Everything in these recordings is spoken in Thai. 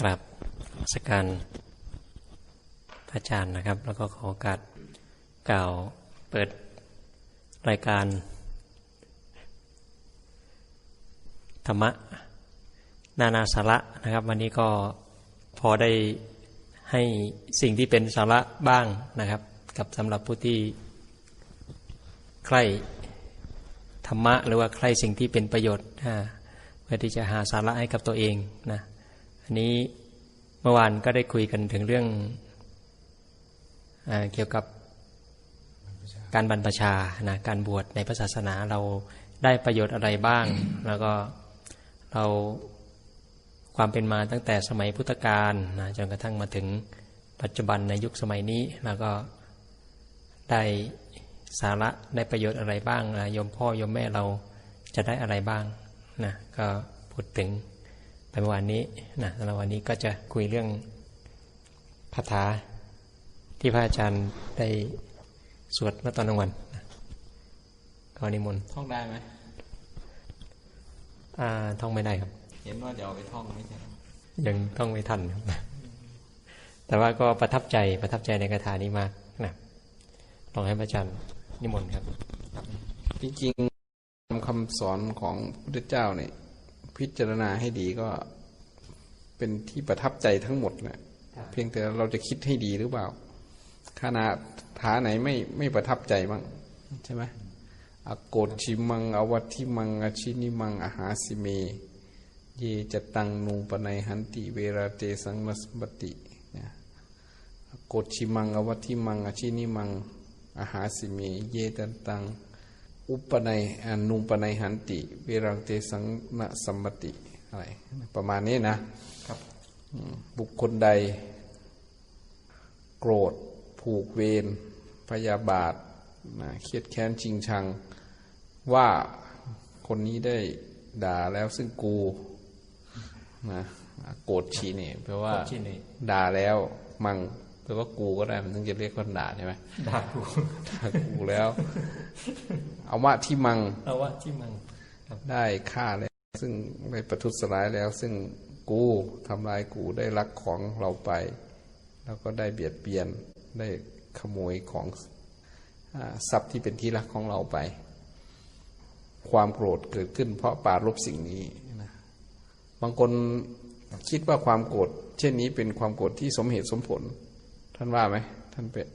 กราบนมัสการพระอาจารย์นะครับ แล้วก็ขอโอกาสกล่าวเปิดรายการ ธรรมะนานาสาระนะครับ วันนี้ก็พอได้ให้สิ่งที่เป็นสาระบ้างนะครับ กับสำหรับผู้ที่ใคร่ธรรมะหรือว่าใคร่สิ่งที่เป็นประโยชน์เพื่อที่จะหาสาระให้กับตัวเองนะ อันนี้เมื่อวานก็ได้คุยกันถึงเรื่องอเกี่ยวกับการบรรพชานะการบวชในพระศาสนาเราได้ประโยชน์อะไรบ้าง แล้วก็เราความเป็นมาตั้งแต่สมัยพุทธกาลนะจนกระทั่งมาถึงปัจจุบันในยุคสมัยนี้ แล้วก็ได้สาระได้ประโยชน์อะไรบ้างนะยมพ่อยมแม่เราจะได้อะไรบ้างนะก็พูดถึง ไปเมื่อวานนี้นะแล้ววันนี้ก็จะคุยเรื่องคาถาที่พระอาจารย์ได้สวดเมื่อตอนกลางวันนะก็นิมนต์ท่องได้ไหมอ่าท่องไม่ได้ครับ เห็นว่าจะเอาไปท่องไม่ใช่ยังท่องไม่ทันครับแต่ว่าก็ประทับใจประทับใจในคาถานี้มากนะลองให้พระอาจารย์นิมนต์ครับ จริงๆคำสอนของพระพุทธเจ้าเนี่ย พิจารณาให้ดีก็เป็นที่ประทับใจทั้งหมดนะเพียงแต่เราจะคิดให้ดีหรือเปล่าขณะฐาไหนไม่ไม่ประทับใจบ้างใช่ไหมอโกฏชิมัง อวัตทิมังอชินิมังอาหาสิเม เยจะตังนูปนัยหันติ เวราเตสังมสปติเนี่ยอโกฏชิมัง อวัตทิมังอชินิมังอาหาสิเม เยจะตัง อุปนัยอนุปนัยหันติเวรังเตสังนสัมมติอะไรประมาณนี้นะครับอืมบุคคลใด โกรธ ผูกเวรพยาบาทนะเครียดแค้นชิงชัง ว่าคนนี้ได้ด่าแล้วซึ่งกูนะโกรธชีเนี่ยแปลว่าโกรธชีนี่ด่าแล้วมัง แปลว่ากูก็ได้มันถึงจะเรียกคนด่าใช่ไหมด่ากูด่ากูแล้วเอาว่าที่มังเอาว่าที่มังครับได้ฆ่าแล้วซึ่งได้ประทุษร้ายแล้ว ซึ่งกูทำลายกูได้ลักของเราไป แล้วก็ได้เบียดเบียนได้ขโมยของอาทรัพย์ที่เป็นที่รักของเราไป ความโกรธเกิดขึ้น เพราะปรารบสิ่งนี้นะบางคนคิดว่าความโกรธเช่นนี้เป็นความโกรธที่สมเหตุสมผล ท่านว่าไหมท่านเป็ด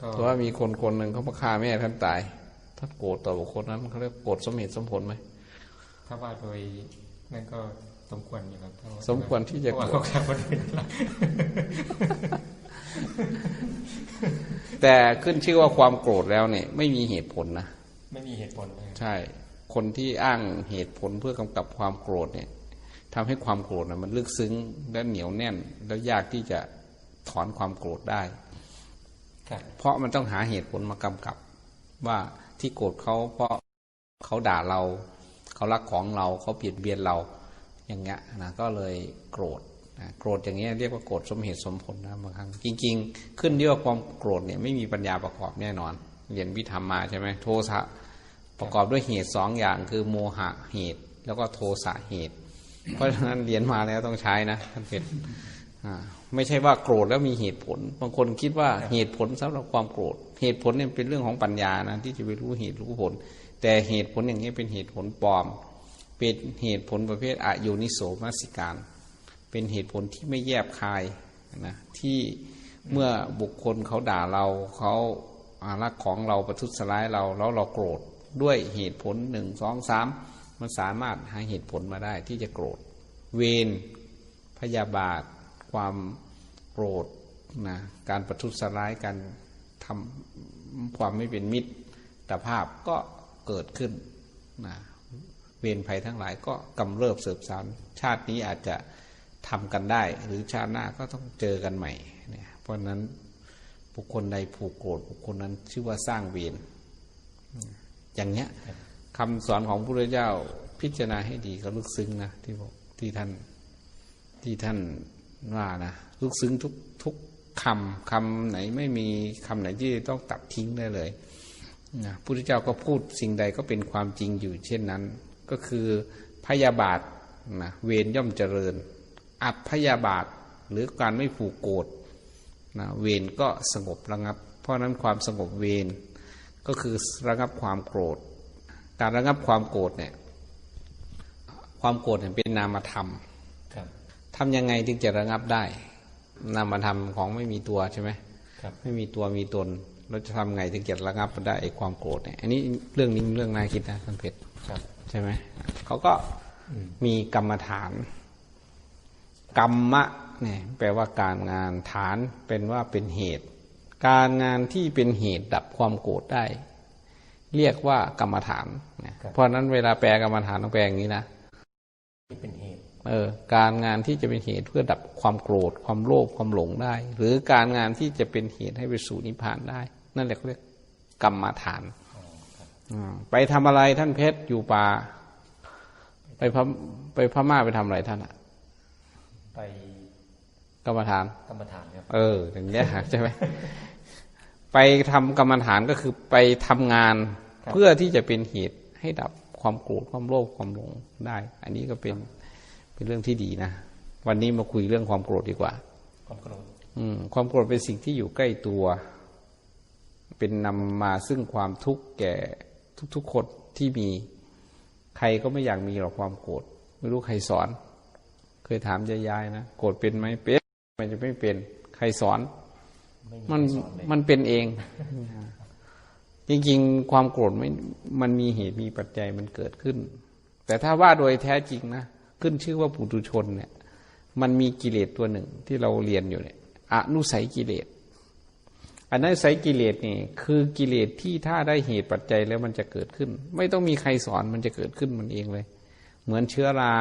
ก็เพราะว่ามีคนคนหนึ่งเขามาฆ่าแม่ท่านตาย ถ้าโกรธต่อบุคคลนั้นเขาเรียกโกรธสมเหตุสมผลไหมถ้าว่าโดยนั่นก็สมควรอยู่ครับถ้าาสมควรที่จะเพราะว่าเขาฆ่าคนอื่นละแต่ขึ้นชื่อว่าความโกรธแล้วเนี่ย ไม่มีเหตุผลนะไม่มีเหตุผลเลยใช่ คนที่อ้างเหตุผลเพื่อกำกับความโกรธเนี่ยทำให้ความโกรธนะมันลึกซึ้งและเหนียวแน่น แล้วยากที่จะ ถอนความโกรธได้ครับเพราะมันต้องหาเหตุผลมากำกับ ว่าที่โกรธเขาเพราะเขาด่าเรา เขารักของเราเขาเบียดเบียนเราอย่างเงี้ยนะก็เลยโกรธนะโกรธอย่างเงี้ยเรียกว่าโกรธสมเหตุสมผลนะบางครั้งจริง ๆ ขึ้นที่ว่าความโกรธเนี่ยไม่มีปัญญาประกอบแน่นอน เรียนวิธรรมมาใช่ไหมโทสะประกอบด้วยเหตุสองอย่างคือโมหะเหตุ แล้วก็โทสะเหตุ เพราะฉะนั้นเรียนมาแล้วต้องใช้นะท่านเป็นอ่า ไม่ใช่ว่าโกรธแล้วมีเหตุผล บางคนคิดว่าเหตุผลสำหรับความโกรธ เหตุผลเนี่ยเป็นเรื่องของปัญญานะที่จะไปรู้เหตุรู้ผล แต่เหตุผลอย่างนี้เป็นเหตุผลปลอม เป็นเหตุผลประเภทอายุนิโสมนสิการ เป็นเหตุผลที่ไม่แยบคายนะที่เมื่อบุคคลเขาด่าเราเขาอารักของเราประทุษร้ายเราแล้วเราโกรธด้วยเหตุผลหนึ่งสองสามมันสามารถหาเหตุผลมาได้ที่จะโกรธ เวรพยาบาท ความ โกรธนะการประทุษร้ายการทำความไม่เป็นมิตรแต่ภาพก็เกิดขึ้นนะเวรภัยทั้งหลายก็กำเริบเสืบสารชาตินี้อาจจะทำกันได้ หรือชาติหน้าก็ต้องเจอกันใหม่เนี่ยเพราะนั้นบุคคลใดผูกโกรธบุคคลนั้นชื่อว่าสร้างเวรอืมอย่างเนี้ยคำสอนของพระพุทธเจ้าพิจารณาให้ดีก็ลึกซึ้งนะที่บอกที่ท่านที่ท่าน ว่านะลึกซึ้งทุกทุกคำคำไหนไม่มีคำไหนที่ต้องตัดทิ้งได้เลยนะพุทธเจ้าก็พูดสิ่งใดก็เป็นความจริงอยู่ เช่นนั้น ก็คือพยาบาทนะเวรย่อมเจริญ อัพยาบาทหรือการไม่ผูกโกรธนะเวรก็สงบระงับ เพราะนั้นความสงบเวรก็คือระงับความโกรธ การระงับความโกรธเนี่ยความโกรธเนี่ยเป็นนามธรรม ทำยังไงถึงจะระงับได้นามธรรมของไม่มีตัวใช่ไหมครับ ไม่มีตัวมีตน เราจะทำไงถึงจะระงับได้ไอ้ความโกรธเนี่ย อันนี้เรื่องนี้เรื่องน่าคิดนะท่านเพชรครับ ใช่ไหมเขาก็มีกรรมฐาน กรรมะเนี่ยแปลว่าการงานฐานเป็นว่าเป็นเหตุ การงานที่เป็นเหตุดับความโกรธได้ เรียกว่ากรรมฐานนะเพราะฉะนั้นเวลาแปลกรรมฐานต้องแปลอย่างนี้นะที่เป็นเหตุ เออการงานที่จะเป็นเหตุเพื่อดับความโกรธ ความโลภความหลงได้ หรือการงานที่จะเป็นเหตุให้ไปสู่นิพพานได้ นั่นแหละเขาเรียกกรรมฐานอ่าไปทำอะไรท่านเพชรอยู่ป่า ไปพมไปพม่าไปทำอะไรท่านอะไปกรรมฐานกรรมฐานครับเอออย่างเงี้ยใช่ไหมไปทำกรรมฐานก็คือไปทำงานครับเพื่อที่จะเป็นเหตุให้ดับความโกรธความโลภความหลงได้ อันนี้ก็เป็น เป็นเรื่องที่ดีนะ วันนี้มาคุยเรื่องความโกรธดีกว่า ความโกรธอืม ความโกรธเป็นสิ่งที่อยู่ใกล้ตัว เป็นนำมาซึ่งความทุกข์แก่ทุกๆคนที่มี ใครก็ไม่อยากมีหรอกความโกรธ ไม่รู้ใครสอน เคยถามยายๆนะ โกรธเป็นไหมเป็น มันจะไม่เป็น ใครสอนไม่มีมันใครสอนเลยมันเป็นเอง จริงๆ ความโกรธไม่ มันมีเหตุมีปัจจัยมันเกิดขึ้น แต่ถ้าว่าโดยแท้จริงนะ ขึ้นชื่อว่าปุถุชนเนี่ย มันมีกิเลสตัวหนึ่งที่เราเรียนอยู่เนี่ยอนุสัยกิเลสอนุสัยกิเลสนี่คือกิเลสที่ถ้าได้เหตุปัจจัยแล้วมันจะเกิดขึ้น ไม่ต้องมีใครสอนมันจะเกิดขึ้นมันเองเลย เหมือนเชื้อรา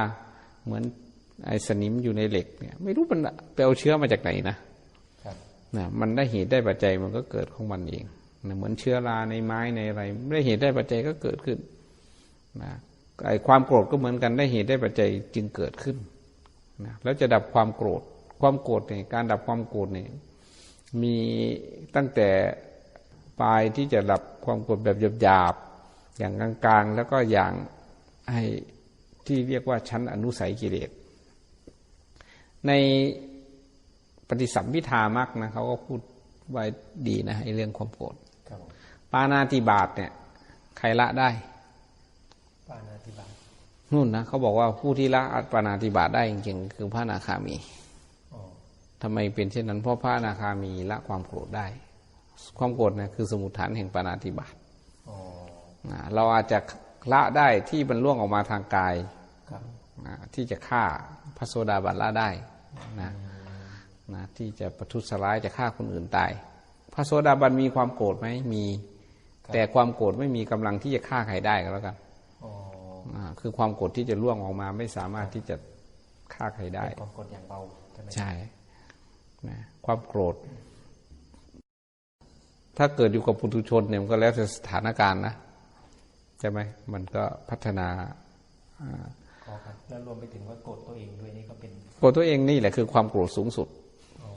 เหมือนไอ้สนิมอยู่ในเหล็กเนี่ย ไม่รู้มันไปเอาเชื้อมาจากไหนนะครับนะมันได้เหตุได้ปัจจัยมันก็เกิดของมันเองนะเหมือนเชื้อราในไม้ในอะไรได้เหตุได้ปัจจัยก็เกิดขึ้นนะ ไอ้ความโกรธก็เหมือนกันได้เหตุได้ปัจจัยจึงเกิดขึ้นนะแล้วจะดับความโกรธ ความโกรธเนี่ยการดับความโกรธเนี่ยมีตั้งแต่ปลายที่จะดับความโกรธแบบหยาบๆอย่างกลางๆ แล้วก็อย่างให้ที่เรียกว่าชั้นอนุสัยกิเลส ในปฏิสัมพิธามักนะเขาก็พูดไว้ดีนะไอ้เรื่องความโกรธครับผมปานาติบาตเนี่ยใครละได้ ปานาติบาตนู่นนะเขาบอกว่าผู้ที่ละปานาติบาตได้จริงๆคือพระอนาคามีอ๋อทำไมเป็นเช่นนั้นเพราะพระอนาคามีละความโกรธได้ ความโกรธเนี่ยคือสมุทฐานแห่งปานาติบาตอ๋อนะเราอาจจะละได้ที่มันล่วงออกมาทางกายครับนะที่จะฆ่าพระโสดาบันละได้นะนะที่จะประทุษร้ายจะฆ่าคนอื่นตาย พระโสดาบันมีความโกรธไหมมี แต่ความโกรธไม่มีกำลังที่จะฆ่าใครได้ก็แล้วกันอ๋ออ่า คือความโกรธที่จะล่วงออกมาไม่สามารถที่จะฆ่าใครได้เป็นความโกรธอย่างเบาใช่ไหมใช่นะความโกรธ ถ้าเกิดอยู่กับปุถุชนเนี่ยมันก็แล้วแต่สถานการณ์นะใช่ไหมมันก็พัฒนาอ่าขอครับแล้วรวมไปถึงว่าโกรธตัวเองด้วยนี่ก็เป็นโกรธตัวเองนี่แหละคือความโกรธสูงสุดอ๋อ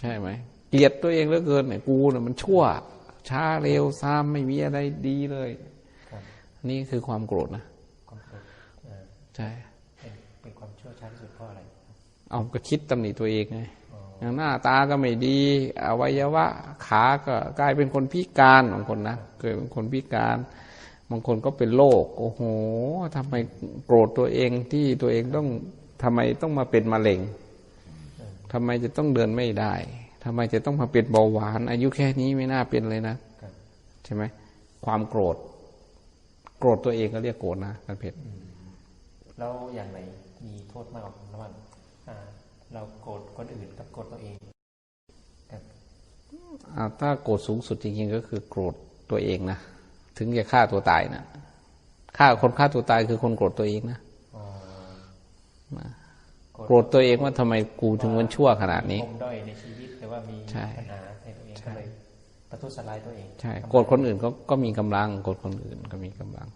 ใช่ไหมเกลียดตัวเองเหลือเกินเนี่ยกูเนี่ยมันชั่วช้าเร็วซ้ำไม่มีอะไรดีเลยครับนี่คือความโกรธนะ ความโกรธเอ่อ ใช่เป็นเป็นความชั่วช้าที่สุดเพราะอะไร เอาก็คิดตำหนิตัวเองไงอ๋ออย่างหน้าตาก็ไม่ดี อวัยวะขาก็กลายเป็นคนพิการบางคนนะเกิดเป็นคนพิการบางคนก็เป็นโรคโอ้โหทำไมโกรธตัวเองที่ตัวเองต้องทำไมต้องมาเป็นมะเร็งทำไมจะต้องเดินไม่ได้ทำไมจะต้องมาเป็นเบาหวาน อายุแค่นี้ไม่น่าเป็นเลยนะครับใช่ไหมความโกรธ โกรธตัวเองก็เรียกโกรธนะท่านเพชร แล้วอย่างไหนมีโทษมากกว่ากันระหว่างอ่าเราโกรธคนอื่นกับโกรธตัวเองครับอ่าถ้าโกรธสูงสุดจริงๆ ก็คือโกรธตัวเองนะถึงจะฆ่าตัวตายนะฆ่าคนฆ่าตัวตายคือคนโกรธตัวเองนะอ๋อโกรธตัวเองว่าทำไมกูถึงมันชั่วขนาดนี้มีปมด้อยในชีวิตหรือว่ามีใช่ปัญหาในตัวเองก็เลยประทุษร้ายตัวเองใช่โกรธคนอื่นก็ก็มีกำลังโกรธคนอื่นก็มีกำลัง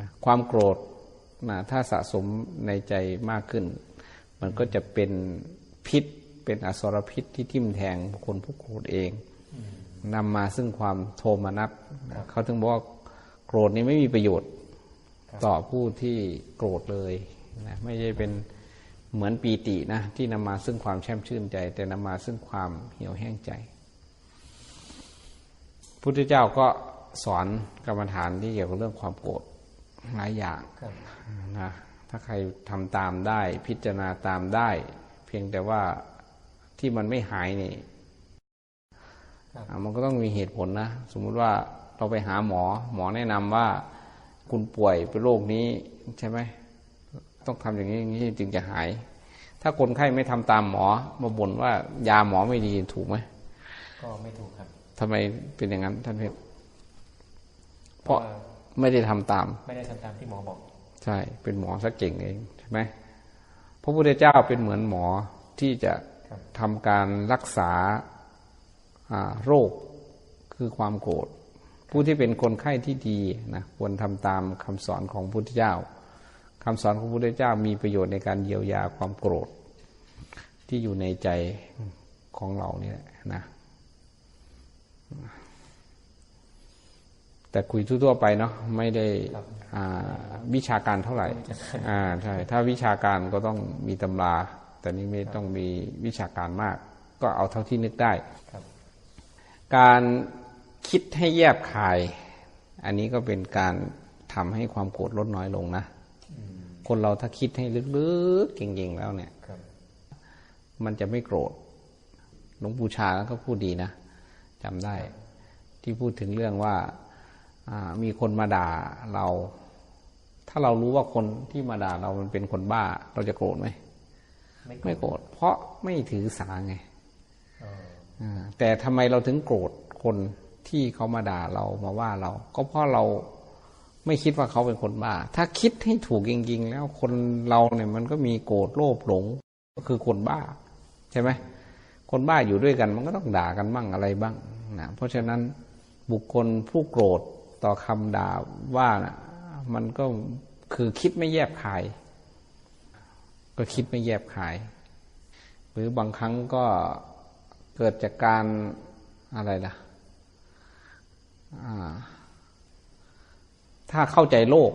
นะความโกรธ นะถ้าสะสมในใจมากขึ้น มันก็จะเป็นพิษเป็นอสรพิษที่ทิ่มแทงบุคคลผู้โกรธเองนำมาซึ่งความโทมนัสนะเขาถึงบอกว่าโกรธนี้ไม่มีประโยชน์ ต่อผู้ที่โกรธเลยนะไม่ใช่เป็นเหมือนปีตินะ ที่นำมาซึ่งความแช่มชื่นใจ แต่นำมาซึ่งความเหี่ยวแห้งใจพุทธเจ้าก็สอนกรรมฐานที่เกี่ยวกับเรื่องความโกรธ หลายอย่างครับนะถ้าใครทำตามได้ พิจารณาตามได้ เพียงแต่ว่าที่มันไม่หายนี่ครับอะมันก็ต้องมีเหตุผลนะ สมมุติว่าเราไปหาหมอ หมอแนะนำว่าคุณป่วยเป็นโรคนี้ใช่ไหมต้องทำอย่างนี้อย่างนี้จึงจะหาย ถ้าคนไข้ไม่ทำตามหมอ มาบ่นว่ายาหมอไม่ดีถูกไหมก็ไม่ถูกครับทำไมเป็นอย่างนั้นท่านเพชรเพราะว่า ไม่ได้ทำตาม ไม่ได้ทำตามที่หมอบอก ใช่ เป็นหมอสักเก่งเองใช่ไหมพระพุทธเจ้าเป็นเหมือนหมอที่จะครับทำการรักษาอ่าโรคคือความโกรธผู้ที่เป็นคนไข้ที่ดีนะควรทำตามคำสอนของพระพุทธเจ้าคำสอนของพระพุทธเจ้ามีประโยชน์ในการเยียวยาความโกรธ ที่อยู่ในใจของเราเนี่ยนะ แต่คุยทั่วๆไปเนาะไม่ได้ครับอ่าวิชาการเท่าไหร่อ่าใช่ถ้าวิชาการก็ต้องมีตำรา แต่นี่ไม่ต้องมีวิชาการมาก ก็เอาเท่าที่นึกได้ครับการคิดให้แยบคาย อันนี้ก็เป็นการทำให้ความโกรธลดน้อยลงนะคนเราถ้าคิดให้ลึกๆเก่งๆแล้วเนี่ยครับมันจะไม่โกรธหลวงปู่ชาก็พูดดีนะจำได้ ที่พูดถึงเรื่องว่าอ่า มีคนมาด่าเรา ถ้าเรารู้ว่าคนที่มาด่าเรามันเป็นคนบ้า เราจะโกรธไหมไม่โกรไม่ธโกรธเพราะไม่ถือสาไงอ๋ออ่าแต่ทำไมเราถึงโกรธคนที่เขามาด่าเรามาว่าเรา ก็เพราะเราไม่คิดว่าเขาเป็นคนบ้า ถ้าคิดให้ถูกจริงๆ แล้วคนเราเนี่ยมันก็มีโกรธโลภหลง ก็คือคนบ้า ใช่ไหมคนบ้าอยู่ด้วยกัน มันก็ต้องด่ากันบ้างอะไรบ้างนะเพราะฉะนั้นบุคคลผู้โกรธ ต่อคำด่าว่านะมันก็คือคิดไม่แยบคาย ก็คิดไม่แยบคาย หรือบางครั้งก็เกิดจากการอะไรล่ะถ้าเข้าใจโลก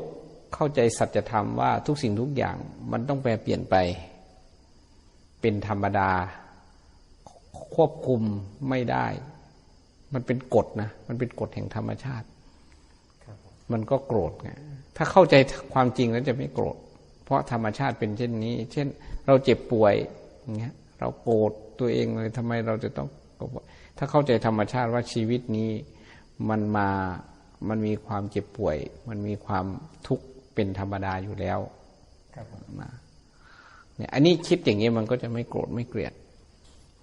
เข้าใจสัจธรรมว่าทุกสิ่งทุกอย่างมันต้องแปรเปลี่ยนไป เป็นธรรมดา ควบคุมไม่ได้ มันเป็นกฎนะ มันเป็นกฎแห่งธรรมชาติ มมันก็โกรธไงถ้าเข้าใจความจริงแล้วจะไม่โกรธ เพราะธรรมชาติเป็นเช่นนี้ เช่น เราเจ็บป่วยอย่างเงี้ย เราโกรธตัวเองเลยทำไมเราจะต้องโกรธถ้าเข้าใจธรรมชาติว่าชีวิตนี้มันมา มันมีความเจ็บป่วย มันมีความทุกข์เป็นธรรมดาอยู่แล้ว ครับผมนะเนี่ย อันนี้คิดอย่างนี้มันก็จะไม่โกรธไม่เกลียด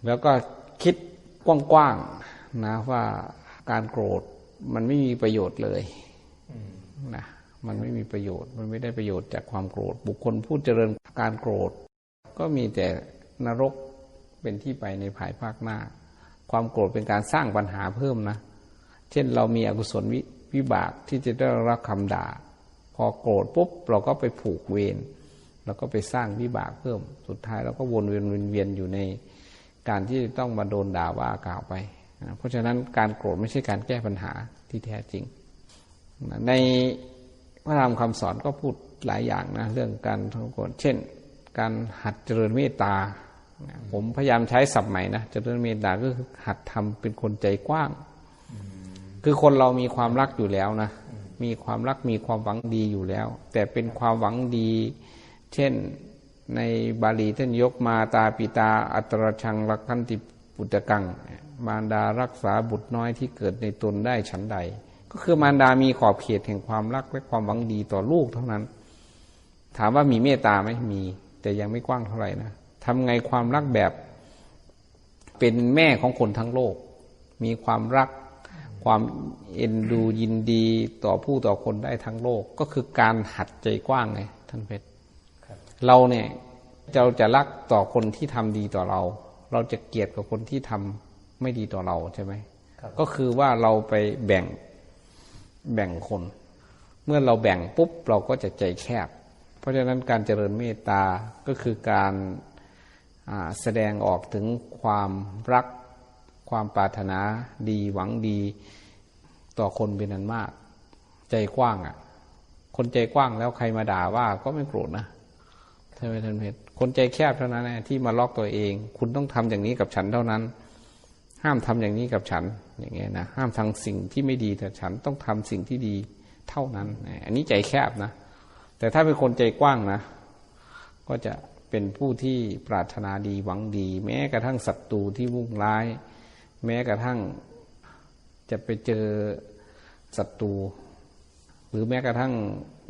แล้วก็คิดกว้างๆนะว่าการโกรธมันไม่มีประโยชน์เลยอืมนะ มันไม่มีประโยชน์ มันไม่ได้ประโยชน์จากความโกรธ บุคคลผู้เจริญการโกรธ ก็มีแต่นรกเป็นที่ไปในภายภาคหน้า ความโกรธเป็นการสร้างปัญหาเพิ่มนะ เช่นเรามีอกุศลวิวิบากที่จะได้รับคำด่า พอโกรธปุ๊บเราก็ไปผูกเวรเราก็ไปสร้างวิบากเพิ่ม สุดท้ายเราก็วนเวียนวนเวียนอยู่ในการที่ต้องมาโดนด่าว่ากล่าวไป เพราะฉะนั้นการโกรธไม่ใช่การแก้ปัญหาที่แท้จริง ใน พระธรรมคำสอนก็พูดหลายอย่างนะเรื่องการทำกรเช่น การหัดเจริญเมตตา ผมพยายามใช้ศัพท์ใหม่นะเจริญเมตตาก็คือหัดทำเป็นคนใจกว้าง คือคนเรามีความรักอยู่แล้วนะมีความรักมีความหวังดีอยู่แล้ว แต่เป็นความหวังดี เช่นในบาลีท่านยกมาตาปิตา อัตรชังรักขันติปุตตะกัง มารดารักษาบุตรน้อยที่เกิดในตนได้ฉันใด ก็คือมารดามีขอบเขตแห่งความรักและความหวังดีต่อลูกเท่านั้น ถามว่ามีเมตตาไหมมี แต่ยังไม่กว้างเท่าไหร่นะทำไงความรักแบบ เป็นแม่ของคนทั้งโลก มีความรัก ความเอ็นดูยินดีต่อผู้ต่อคนได้ทั้งโลก ก็คือการหัดใจกว้างไงท่านเพชรครับเราเนี่ยเราจะรักต่อคนที่ทำดีต่อเรา เราจะเกลียดกับคนที่ทำไม่ดีต่อเราใช่ไหมครับก็คือว่าเราไปแบ่ง แบ่งคน เมื่อเราแบ่งปุ๊บเราก็จะใจแคบ เพราะฉะนั้นการเจริญเมตตาก็คือการแสดงออกถึงความรัก ความปรารถนาดีหวังดีต่อคนเป็นอันมาก ใจกว้างอะ คนใจกว้างแล้วใครมาด่าว่าก็ไม่โกรธนะใช่ไหมท่านเพชรคนใจแคบเท่านั้นนะที่มาล็อกตัวเอง คุณต้องทำอย่างนี้กับฉันเท่านั้น ห้ามทำอย่างนี้กับฉัน อย่างเงี้ยนะห้ามทำสิ่งที่ไม่ดีแต่ฉันต้องทำสิ่งที่ดีเท่านั้น อันนี้ใจแคบนะ แต่ถ้าเป็นคนใจกว้างนะ ก็จะเป็นผู้ที่ปรารถนาดีหวังดี แม้กระทั่งศัตรูที่มุ่งร้าย แม้กระทั่งจะไปเจอศัตรูหรือแม้กระทั่ง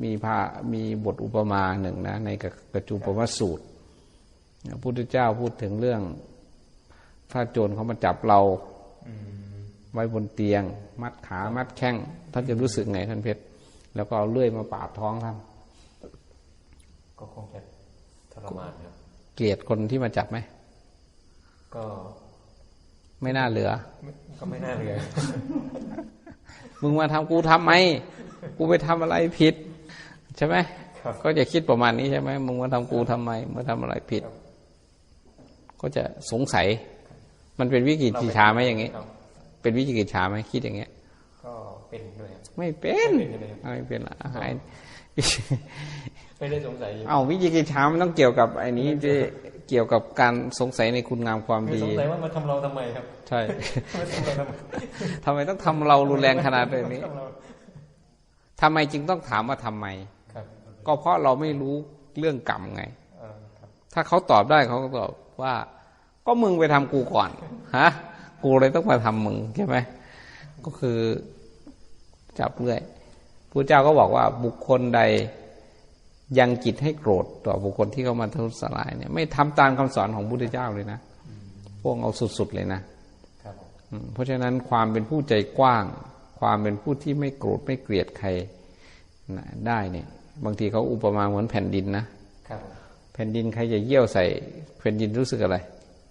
มีพามีบทอุปมาหนึ่งนะ ในกระจูปวัสูตรพระพุทธเจ้าพูดถึงเรื่อง ถ้าโจรเขามาจับเรา ไว้บนเตียง มัดขามัดแข้งท่านจะรู้สึกไงท่านเพชรแล้วก็เอาเลื่อยมาปาดท้องท่านก็คงจะทรมานครับเกลียดคนที่มาจับไหมก็ไม่น่าเหลือ ก็ไม่น่าเลยมึงมาทำกูทำไมกูไปทำอะไรผิด ใช่ไหมครับก็จะคิดประมาณนี้ใช่ไหม มึงมาทำกูทำไมมาทำอะไรผิด ก็จะสงสัย มันเป็นวิกฤตกิจฉาไหมอย่างนี้ครับ เป็นวิกฤตกิจฉาไหมคิดอย่างเงี้ย ก็เป็นด้วยครับไม่เป็นไม่เป็นเลยไม่เป็นละหายไม่ได้สงสัยอยู่เอาวิจิกิจฉามันต้องเกี่ยวกับไอ้นี้ที่เกี่ยวกับการสงสัยในคุณงามความคือดีสงสัยว่ามาทำเราทำไมครับ ใช่มาทำเราทำไมทำไมต้องทำเรารุนแรงขนาดนี้ทำเราทำไมจึงต้องถามว่าทำไมครับก็เพราะเราไม่รู้เรื่องกรรมไงเออครับถ้าเขาตอบได้เขาก็ตอบว่า ก็มึงไปทำกูก่อนฮะ กูเลยต้องมาทำมึงใช่ไหมก็คือจับเรื่อยพระเจ้าก็บอกว่าบุคคลใดยังจิตให้โกรธต่อบุคคลที่เขามาทุสลายเนี่ย ไม่ทำตามคำสอนของพระพุทธเจ้าเลยนะพวกเอาสุดๆเลยนะครับผมอืมเพราะฉะนั้นความเป็นผู้ใจกว้าง ความเป็นผู้ที่ไม่โกรธไม่เกลียดใครนะได้เนี่ย บางทีเขาอุปมาเหมือนแผ่นดินนะครับผมแผ่นดินใครจะเยี่ยวใส่ แผ่นดินรู้สึกอะไร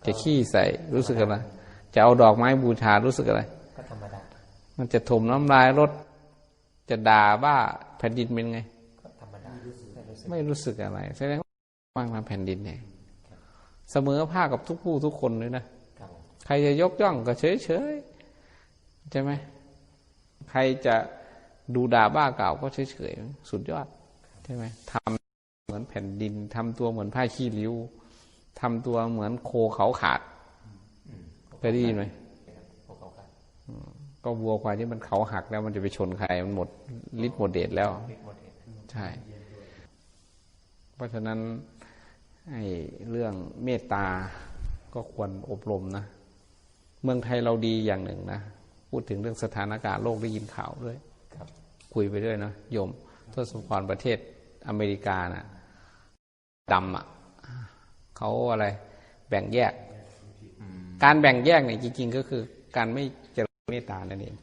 จะขี้ใส่รู้สึกอะไร จะเอาดอกไม้บูชารู้สึกอะไร ก็ธรรมดา มันจะถมน้ำลายรถ จะด่าบ้าแผ่นดินเป็นไง ก็ธรรมดาไม่รู้สึกไม่รู้สึกอะไรแสดงว่าวางมาแผ่นดินเนี่ยเสมอภาคกับทุกผู้ทุกคนเลยนะครับผมใครจะยกย่องก็เฉยเฉยๆใช่ไหมใครจะดูด่าบ้าเก่าก็เฉยเฉยๆสุดยอดใช่ไหมทำเหมือนแผ่นดินทำตัวเหมือนผ้าขี้ริ้วทำตัวเหมือนโคเขาขาด เคยได้ยินไหมพวกเขาครับก็วัวควายที่มันเขาหักแล้วมันจะไปชนใครมันหมดฤทธิ์หมดเดชแล้วเรียกหมดเหตุใช่ เพราะฉะนั้นไอ้เรื่องเมตตาก็ควรอบรมนะ เมืองไทยเราดีอย่างหนึ่งนะ พูดถึงเรื่องสถานการณ์โลกได้ยินข่าวด้วยครับ คุยไปด้วยนะโยมทศพรประเทศอเมริกานะดำอะเขาอะไร แบ่งแยก การแบ่งแยกเนี่ยจริง ๆ ก็คือ การไม่เจริญเมตตานั่นเอง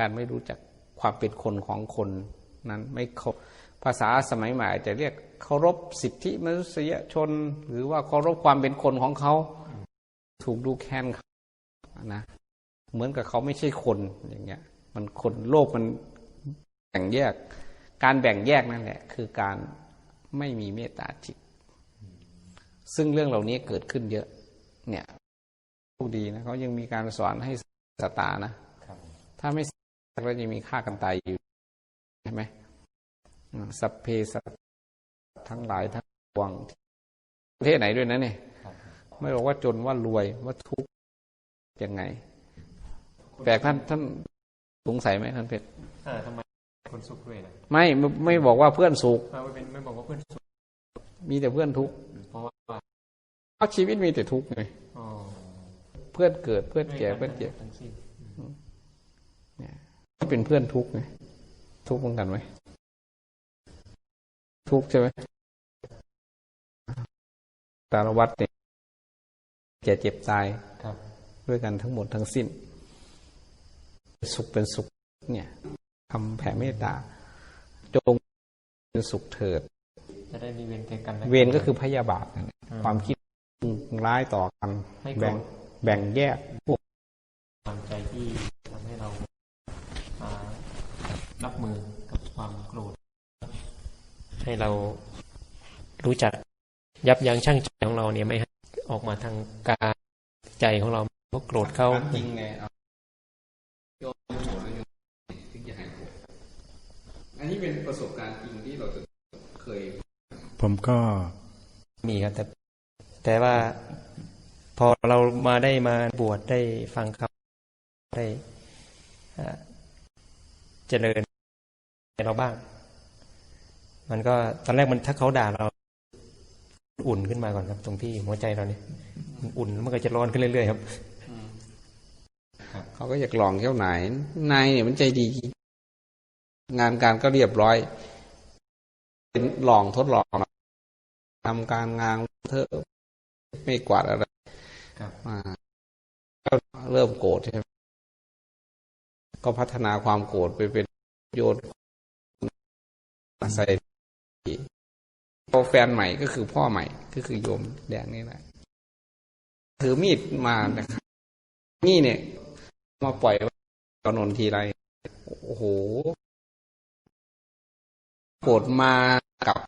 การไม่รู้จักความเป็นคนของคนนั้นไม่เคารภาษาสมัยใหม่อาจจะเรียกเคารพสิทธิมนุษยชน หรือว่าเคารพความเป็นคนของเขา ถูกดูแคลนเขานะเหมือนกับเขาไม่ใช่คนอย่างเงี้ย มันคนโลกมันแบ่งแยก การแบ่งแยกนั่นแหละ คือการไม่มีเมตตาจิต ซึ่งเรื่องเหล่านี้เกิดขึ้นเยอะ เนี่ย ผู้ดีนะเขายังมีการสอนให้สตานะครับผมถ้าไม่สักแล้วจะมีฆ่ากันตายอยู่ใช่ไหมอืมสัพเพสัตว์ทั้งหลายทั้งปวงประเทศไหนด้วยนะเนี่ยครับผมไม่บอกว่าจนว่ารวยว่าทุกข์ยังไงแปลกท่านท่านสงสัยไหมท่านเพชรอ่าทำไมคนสุขด้วยนะไม่ไม่ไม่บอกว่าเพื่อนสุขอ่าไม่เป็นไม่บอกว่าเพื่อนสุขมีแต่เพื่อนทุกข์เพราะว่าเพราะชีวิตมีแต่ทุกข์ไงอ๋อเพื่อนเกิดเพื่อนแก่เพื่อนเจ็บทั้งสิ้นเนี่ยเป็นเพื่อนทุกข์ไงทุกข์เหมือนกันไหมทุกข์ใช่ไหมตาลวัดเนี่ยแก่เจ็บตายครับ ด้วยกันทั้งหมดทั้งสิ้น สุขเป็นสุข เนี่ยทำแผ่เมตตา จงเป็นสุขเถิด จะได้มีเวรแก่กันและเวรก็คือพยาบาทนั่นแหละความคิดร้ายต่อกันให้โกรธแบ่ง แบ่งแยกพวกความใจที่ทำให้เราอ่ารับมือกับความโกรธ ให้เรารู้จักยับยั้งชั่งใจของเราเนี่ยไม่ให้ออกมาทางกายใจของเราเพราะโกรธเขาจริงไงเอาโยมโกรธแล้วโยมถึงจะหายโกรธอันนี้เป็นประสบการณ์จริงที่เราจะเคย ผมก็มีครับแต่แต่ว่า พอเรามาได้มาบวชได้ฟังคำได้เจริญเราบ้าง มันก็ตอนแรกมันถ้าเขาด่าเรา อุ่นขึ้นมาก่อนครับ ตรงที่หัวใจเราเนี่ยอุ่นแล้วมันก็จะร้อนขึ้นเรื่อยๆครับเขาก็อยากลองเที่ยวไหนนายเนี่ยมันใจดี งานการก็เรียบร้อยเป็นลองทดลองทำการงานเธอะไม่กวาดอะไร ก็เริ่มโกรธใช่ไหมก็พัฒนาความโกรธไปเป็นโยนใส่พอแฟนใหม่ก็คือพ่อใหม่ ก็คือโยมแดงนี่แหละถือมีดมานะครับนี่เนี่ย มาปล่อยตอนนนทีไร โอ้โหโกรธมากับ